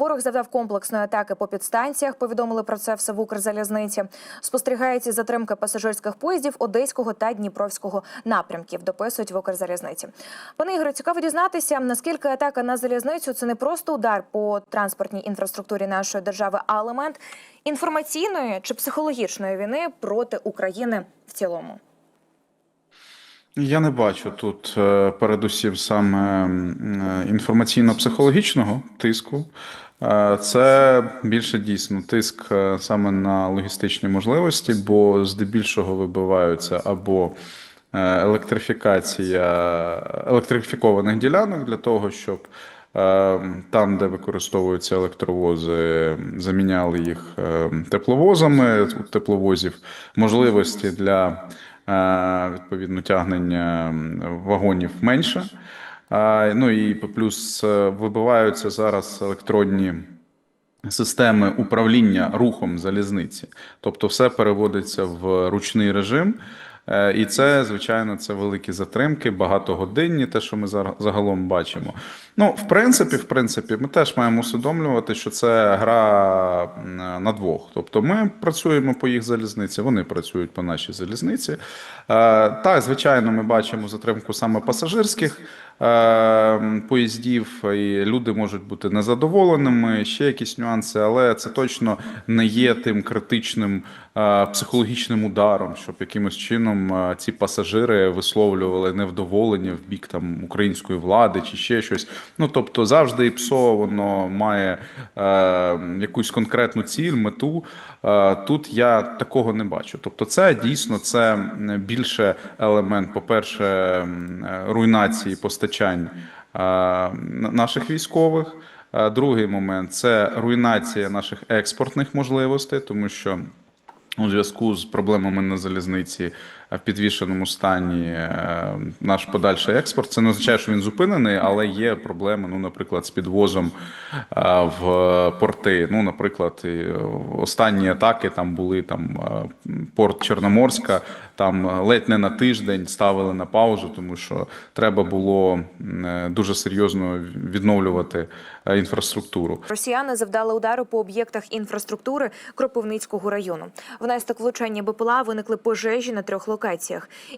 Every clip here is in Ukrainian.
Ворог завдав комплексної атаки по підстанціях. Повідомили про це все в Укрзалізниці. Спостерігається затримка пасажирських поїздів Одеського та Дніпровського напрямків. Дописують в Укрзалізниці. Пане Ігоре, цікаво дізнатися, наскільки атака на залізницю це не просто удар по транспортній інфраструктурі нашої держави, а елемент інформаційної чи психологічної війни проти України в цілому. Я не бачу тут е, передусім саме е, інформаційно-психологічного тиску. Е, Це більше дійсно тиск саме на логістичні можливості, бо здебільшого вибиваються або електрифікація електрифікованих ділянок для того, щоб там, де використовуються електровози, заміняли їх тепловозами у тепловозів, можливості для відповідно тягнення вагонів менше. Ну і плюс е, вибиваються зараз електронні системи управління рухом залізниці. Тобто все переводиться в ручний режим. Е, І це, звичайно, це великі затримки, багатогодинні, те, що ми загалом бачимо. Ну, в принципі, в принципі, ми теж маємо усвідомлювати, що це гра на двох. Тобто, ми працюємо по їх залізниці, вони працюють по нашій залізниці. Е, Так, звичайно, ми бачимо затримку саме пасажирських поїздів, і люди можуть бути незадоволеними, ще якісь нюанси, але це точно не є тим критичним е, психологічним ударом, щоб якимось чином е, ці пасажири висловлювали невдоволення в бік там української влади чи ще щось. Ну тобто, завжди ІПСО воно має е, якусь конкретну ціль, мету. Тут я такого не бачу. Тобто, це дійсно це більше елемент, по-перше, м, е, руйнації постачань е, наших військових. Е, Другий момент це руйнація наших експортних можливостей, тому що у зв'язку з проблемами на залізниці в підвішеному стані е, наш подальший експорт. Це не означає, що він зупинений, але є проблеми, ну, наприклад, з підвозом е, в порти. Ну, наприклад, е, останні атаки там були там е, порт Чорноморська, там е, ледь не на тиждень ставили на паузу, тому що треба було е, дуже серйозно відновлювати е, інфраструктуру. Росіяни завдали удару по об'єктах інфраструктури Кропивницького району. Внаслідок влучання БПЛА виникли пожежі на трьох локаціях.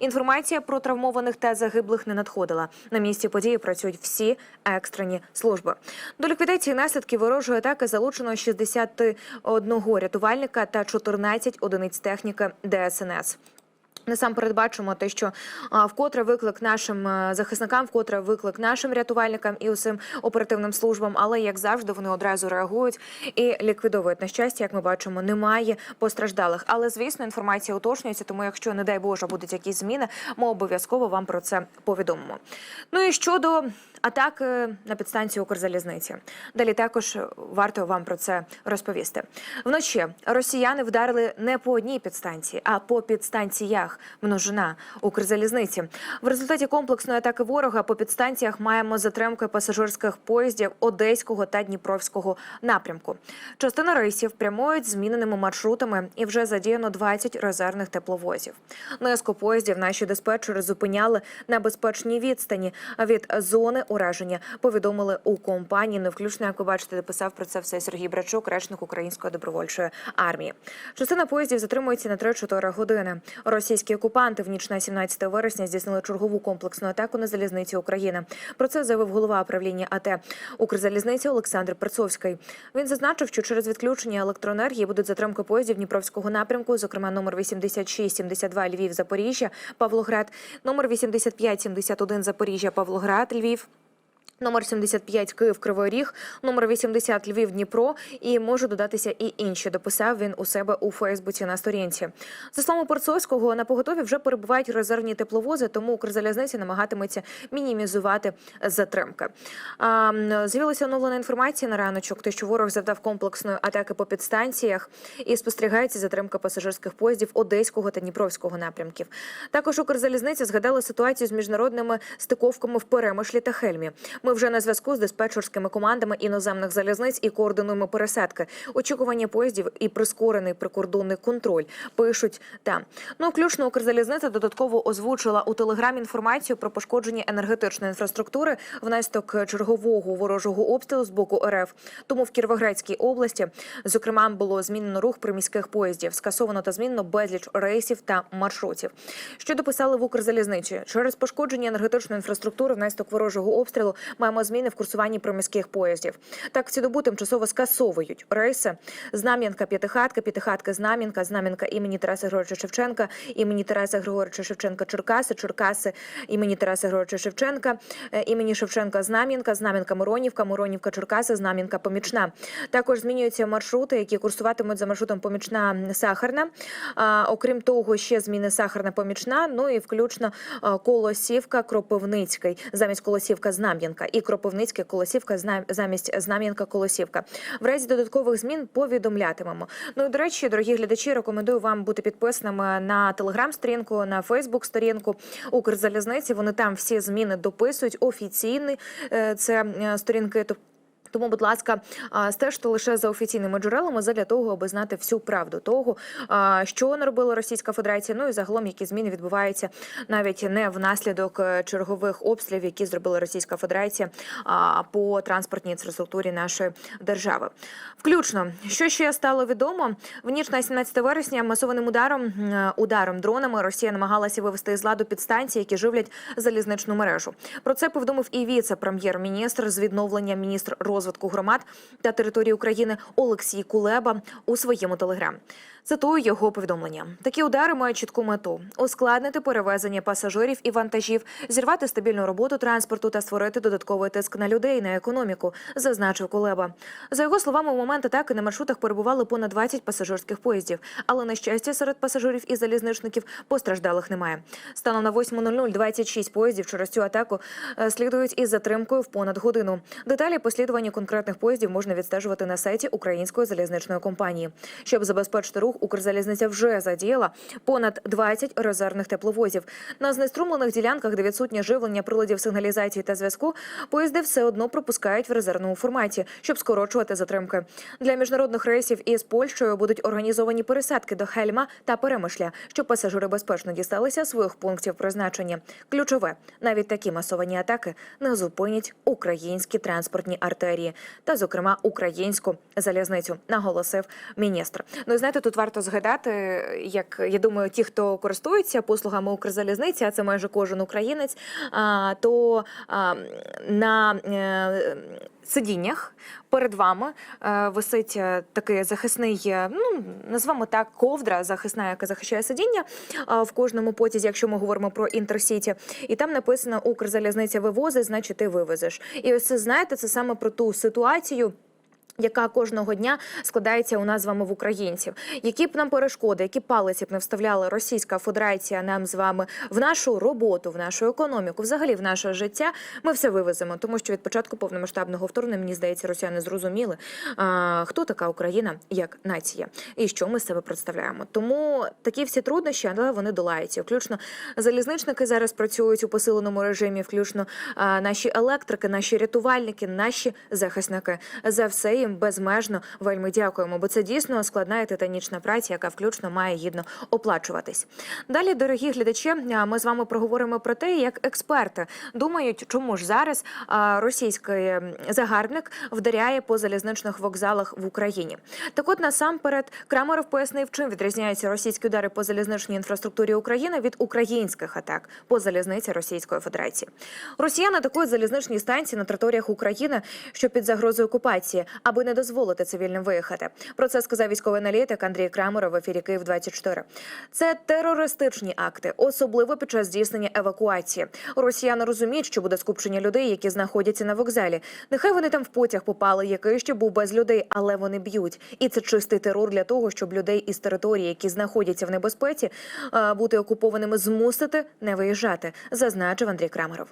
Інформація про травмованих та загиблих не надходила. На місці події працюють всі екстрені служби. До ліквідації наслідків ворожої атаки залучено 61 рятувальника та 14 одиниць техніки ДСНС. Насамперед бачимо те, що вкотре виклик нашим е, захисникам, вкотре виклик нашим рятувальникам і усім оперативним службам. Але як завжди, вони одразу реагують і ліквідовують. На щастя, як ми бачимо, немає постраждалих. Але звісно, інформація уточнюється. Тому, якщо не дай Боже будуть якісь зміни, ми обов'язково вам про це повідомимо. Ну і щодо атаки на підстанцію Укрзалізниці, далі також варто вам про це розповісти. Вночі росіяни вдарили не по одній підстанції, а по підстанціях множина Укрзалізниці. В результаті комплексної атаки ворога по підстанціях маємо затримки пасажирських поїздів Одеського та Дніпровського напрямку. Частина рейсів прямують зміненими маршрутами і вже задіяно 20 резервних тепловозів. Низку поїздів наші диспетчери зупиняли на безпечній відстані від зони ураження. Повідомили у компанії. Не включно, як ви бачите, дописав про це все Сергій Брачук, речник Української добровольчої армії. Частина поїздів затримується на 3-4 години. Російські окупанти в ніч на 17 вересня здійснили чергову комплексну атаку на залізниці України. Про це заявив голова управління АТ Укрзалізниці Олександр Перцовський. Він зазначив, що через відключення електроенергії будуть затримки поїздів Дніпровського напрямку, зокрема номер 86-72 Львів, Запоріжжя, Павлоград, номер 85-71 Запоріжжя, Павлоград, Львів. Номер 75 Київ Кривий Ріг, номер 80 Львів Дніпро і може додатися і інші. Дописав він у себе у Фейсбуці на сторінці. За словами Порцовського, на поготові вже перебувають резервні тепловози, тому Укрзалізниця намагатиметься мінімізувати затримки. З'явилася оновлена інформація на раночок, те, що ворог завдав комплексної атаки по підстанціях і спостерігається затримка пасажирських поїздів Одеського та Дніпровського напрямків. Також Укрзалізниця згадала ситуацію з міжнародними стиковками в Перемишлі та Хельмі. Ми Ми вже на зв'язку з диспетчерськими командами іноземних залізниць і координуємо пересадки, очікування поїздів і прискорений прикордонний контроль. Пишуть там. Ну, включно Укрзалізниця додатково озвучила у телеграмі інформацію про пошкодження енергетичної інфраструктури внаслідок чергового ворожого обстрілу з боку РФ. Тому в Кіровоградській області, зокрема, було змінено рух приміських поїздів, скасовано та змінено безліч рейсів та маршрутів. Що дописали в Укрзалізниці через пошкодження енергетичної інфраструктури внаслідок ворожого обстрілу маємо зміни в курсуванні приміських поїздів. Так, в цю добу тимчасово скасовують рейси Знам'янка, П'ятихатка, П'ятихатка, Знам'янка, Знам'янка імені Тараса Григоровича Шевченка, імені Тараса Григоровича Шевченка, Черкаси, Черкаси імені Тараса Григоровича Шевченка, е, імені Шевченка, Знам'янка, Знам'янка, Миронівка, Миронівка, Черкаси, Знам'янка, Помічна. Також змінюються маршрути, які курсуватимуть за маршрутом Помічна Сахарна. А, окрім того, ще зміни Сахарна Помічна, ну і включно Колосівка, Кропивницький, замість Колосівка, Знам'янка і Кропивницьке, Колосівка, замість Знам'янка, Колосівка. В разі додаткових змін повідомлятимемо. Ну і до речі, дорогі глядачі, рекомендую вам бути підписаними на телеграм-сторінку, на Фейсбук-сторінку Укрзалізниці. Вони там всі зміни дописують офіційні е, це е, сторінки. Тому, будь ласка, стежте лише за офіційними джерелами задля того, аби знати всю правду того, що не робила Російська Федерація. Ну і загалом які зміни відбуваються навіть не внаслідок е, чергових обстрілів, які зробила Російська Федерація по транспортній інфраструктурі нашої держави. Включно, що ще стало відомо в ніч на 17 вересня масованим ударом ударом дронами Росія намагалася вивести із ладу підстанції, які живлять залізничну мережу. Про це повідомив і віце-прем'єр-міністр з відновлення міністр розвитку громад та території України Олексій Кулеба у своєму телеграм. Цитую його повідомлення: такі удари мають чітку мету ускладнити перевезення пасажирів і вантажів, зірвати стабільну роботу транспорту та створити додатковий тиск на людей на економіку, зазначив Кулеба. За його словами, у момент атаки на маршрутах перебували понад 20 пасажирських поїздів, але на щастя, серед пасажирів і залізничників постраждалих немає. Станом на 8.00 26 поїздів через цю атаку е, слідують із затримкою в понад годину. Деталі послідування конкретних поїздів можна відстежувати на сайті Української залізничної компанії. Щоб забезпечити рух, Укрзалізниця вже задіяла понад 20 резервних тепловозів. На знеструмлених ділянках, де відсутнє живлення приладів сигналізації та зв'язку, поїзди все одно пропускають в резервному форматі, щоб скорочувати затримки. Для міжнародних рейсів із Польщею будуть організовані пересадки до Хельма та Перемишля, щоб пасажири безпечно дісталися своїх пунктів призначення. Ключове навіть такі масовані атаки не зупинять українські транспортні артерії та, зокрема, українську залізницю, наголосив міністр. Ну і знаєте, тут варто згадати, як я думаю, ті, хто користуються послугами Укрзалізниці, а це майже кожен українець, то на е, сидіннях перед вами е, висить е, такий захисний, е, ну назвемо так, ковдра захисна, яка захищає сидіння в кожному потязі, якщо ми говоримо про інтерсіті, і там написано Укрзалізниця вивозить, значить ти вивезеш. І ось це знаєте, це саме про ту ситуацію. Яка кожного дня складається у нас з вами в українців, які б нам перешкоди, які палиці б не вставляла Російська Федерація нам з вами в нашу роботу, в нашу економіку, взагалі в наше життя, ми все вивеземо, тому що від початку повномасштабного вторгнення, мені здається, росіяни зрозуміли, а, хто така Україна як нація і що ми себе представляємо. Тому такі всі труднощі, але вони долаються. Включно залізничники зараз працюють у посиленому режимі, включно а, наші електрики, наші рятувальники, наші захисники. За все їм безмежно вельми дякуємо, бо це дійсно складна і титанічна праця, яка включно має гідно оплачуватись. Далі, дорогі глядачі, ми з вами проговоримо про те, як експерти думають, чому ж зараз російський загарбник вдаряє по залізничних вокзалах в Україні. Так, от насамперед Крамеров пояснив, чим відрізняються російські удари по залізничній інфраструктурі України від українських атак по залізниці Російської Федерації. Росіяни атакують залізничні станції на територіях України, що під загрозою окупації, аби не дозволити цивільним виїхати. Про це сказав військовий аналітик Андрій Крамеров в ефірі Київ 24 Це терористичні акти, особливо під час здійснення евакуації. Росіяни розуміють, що буде скупчення людей, які знаходяться на вокзалі. Нехай вони там в потяг попали, який ще був без людей, але вони б'ють. І це чистий терор для того, щоб людей із території, які знаходяться в небезпеці, е, бути окупованими, змусити не виїжджати, зазначив Андрій Крамеров.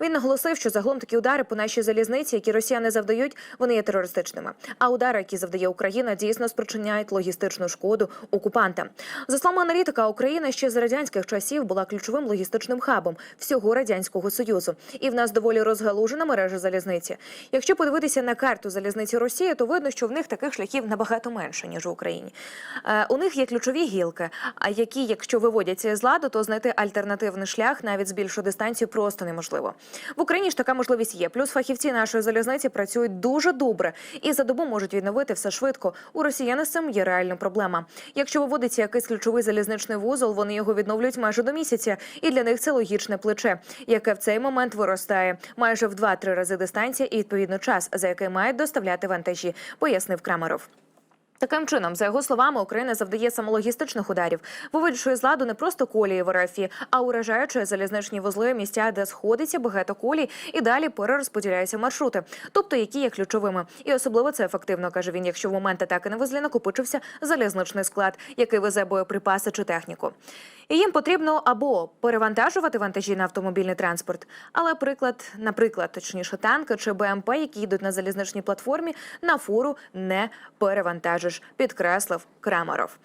Він наголосив, що загалом такі удари по нашій залізниці, які росіяни завдають, вони є терористичними. Незначними. А удари, які завдає Україна, дійсно спричиняють логістичну шкоду окупантам. За словами аналітика, Україна ще з радянських часів була ключовим логістичним хабом всього радянського союзу, і в нас доволі розгалужена мережа залізниці. Якщо подивитися на карту залізниці Росії, то видно, що в них таких шляхів набагато менше ніж в Україні. Е, у них є ключові гілки, а які, якщо виводяться з ладу, то знайти альтернативний шлях навіть з більшу дистанцію просто неможливо. В Україні ж така можливість є. Плюс фахівці нашої залізниці працюють дуже добре і за добу можуть відновити все швидко. У росіян з цим є реальна проблема. Якщо виводиться якийсь ключовий залізничний вузол, вони його відновлюють майже до місяця, і для них це логічне плече, яке в цей момент виростає майже в 2-3 рази дистанція і відповідно час, за який мають доставляти вантажі, пояснив Крамеров. Таким чином, за його словами, Україна завдає самологістичних ударів, виводячи з ладу не просто колії в РФ, а уражаючи залізничні вузли місця, де сходиться багато колій, і далі перерозподіляються маршрути, тобто які є ключовими. І особливо це ефективно каже він, якщо в момент атаки на вузлі накопичився залізничний склад, який везе боєприпаси чи техніку. І їм потрібно або перевантажувати вантажі на автомобільний транспорт, але приклад, наприклад, точніше, танки чи БМП, які йдуть на залізничній платформі, на фуру не перевантажиш, підкреслив Крамаров.